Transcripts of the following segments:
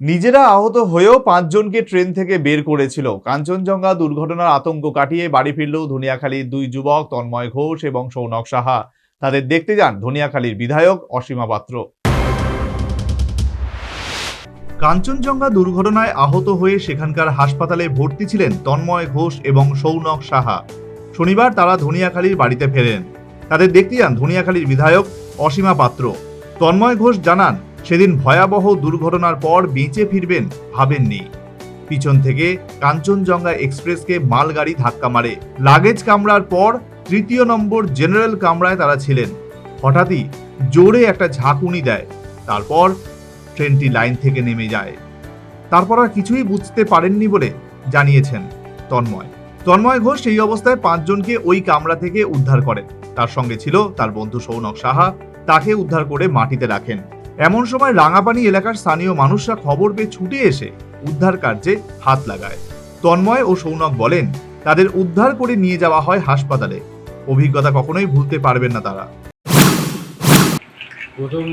নিজেরা আহত হয়েও পাঁচজনকে ট্রেন থেকে বের করেছিল। কাঞ্চনজঙ্ঘা দুর্ঘটনার আতঙ্ক কাটিয়ে বাড়ি ফিরল ধনিয়াখালীর দুই যুবক তন্ময় ঘোষ এবং সৌনক সাহা। তাদের দেখতে যান ধনিয়াখালীর বিধায়ক অসীমা পাত্র। কাঞ্চনজঙ্ঘা দুর্ঘটনায় আহত হয়ে সেখানকার হাসপাতালে ভর্তি ছিলেন তন্ময় ঘোষ এবং সৌনক সাহা। শনিবার তারা ধনিয়াখালীর বাড়িতে ফেরেন। তাদের দেখতে যান ধনিয়াখালীর বিধায়ক অসীমা পাত্র। তন্ময় ঘোষ জানান সেদিন ভয়াবহ দুর্ঘটনার পর বেঁচে ফিরবেন ভাবেননি। পিছন থেকে কাঞ্চনজঙ্ঘা এক্সপ্রেসকে মালগাড়ি ধাক্কা মারে। লাগেজ কামড়ার পর তৃতীয় নম্বর জেনারেল কামরায় তারা ছিলেন। হঠাৎই জোরে একটা ঝাঁকুনি দেয়। তারপর ট্রেনটি লাইন থেকে নেমে যায়। তারপর আর কিছুই বুঝতে পারেননি বলে জানিয়েছেন তন্ময়। তন্ময় ঘোষ সেই অবস্থায় পাঁচজনকে ওই কামরা থেকে উদ্ধার করেন। তার সঙ্গে ছিল তার বন্ধু সৌনক সাহা। তাকে উদ্ধার করে মাটিতে রাখেন। এমন সময় রাঙাপানি এলাকার স্থানীয় মানুষরা খবর পেয়ে ছুটে এসে উদ্ধার কার্যে হাত লাগায়। তন্ময় ও সৌনক বলেন, তাদের উদ্ধার করে নিয়ে যাওয়া হয় হাসপাতালে। অভিজ্ঞতা কখনোই ভুলতে পারবেন না তারা। প্রথম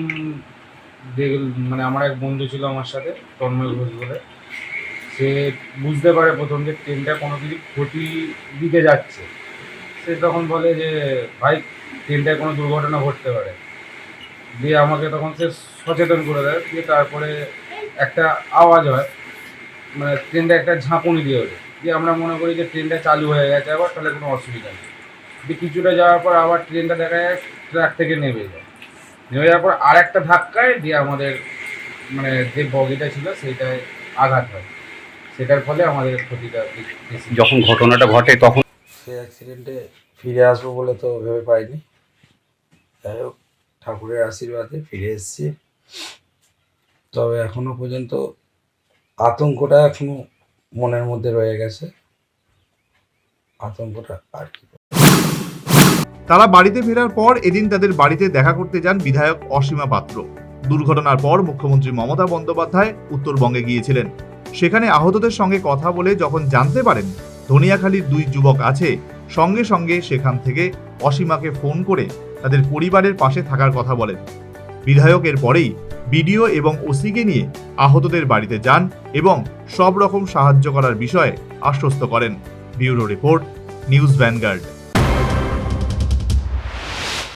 মানে আমার এক বন্ধু ছিল আমার সাথে, তন্ময় ঘোষ বলে। সে বুঝতে পারে প্রথম যে ট্রেনটা কোনো কিছু ক্ষতি দিকে যাচ্ছে। সে তখন বলে যে, ভাই, ট্রেনটায় কোনো দুর্ঘটনা ঘটতে পারে। দিয়ে আমাকে তখন সে সচেতন করে দেয় দিয়ে তারপরে একটা আওয়াজ হয় মানে ট্রেনটা একটা ঝাঁকুনি দিয়ে ওঠে। দিয়ে আমরা মনে করি যে ট্রেনটা চালু হয়ে গেছে আবার তাহলে কোনো অসুবিধা নেই। দিয়ে কিছুটা যাওয়ার পর আবার ট্রেনটা দেখা যায় ট্র্যাক থেকে নেমে যায়। নেমে যাওয়ার পর আর একটা ধাক্কায় দিয়ে আমাদের মানে যে বগিটা ছিল সেইটায় আঘাত হয়। সেটার ফলে আমাদের ক্ষতিটা যখন ঘটনাটা ঘটে তখন সে অ্যাক্সিডেন্টে ফিরে আসব বলে তো ভেবে পাইনি। যাই হোক ঠাকুরের আশীর্বাদে ফিরে এসেছি। তবে এখনও পর্যন্ত আতঙ্কটা এখনও মনের মধ্যে রয়ে গেছে। আতঙ্কটা আর কি তারা বাড়িতে ফেরার পর এদিন তাদের বাড়িতে দেখা করতে যান বিধায়ক অসীমা পাত্র। দুর্ঘটনার পর মুখ্যমন্ত্রী মমতা বন্দ্যোপাধ্যায় উত্তরবঙ্গে গিয়েছিলেন। সেখানে আহতদের সঙ্গে কথা বলে যখন জানতে পারেন ধনিয়াখালীর দুই যুবক আছে, সঙ্গে সঙ্গে সেখান থেকে অসীমাকে ফোন করে তাদের পরিবারের পাশে থাকার কথা বলেন। বিধায়কের পরেই বিডিও এবং ওসিকে নিয়ে আহতদের বাড়িতে যান এবং সব রকম সাহায্য করার বিষয়ে আশ্বস্ত করেন। Bureau report, news Vanguard.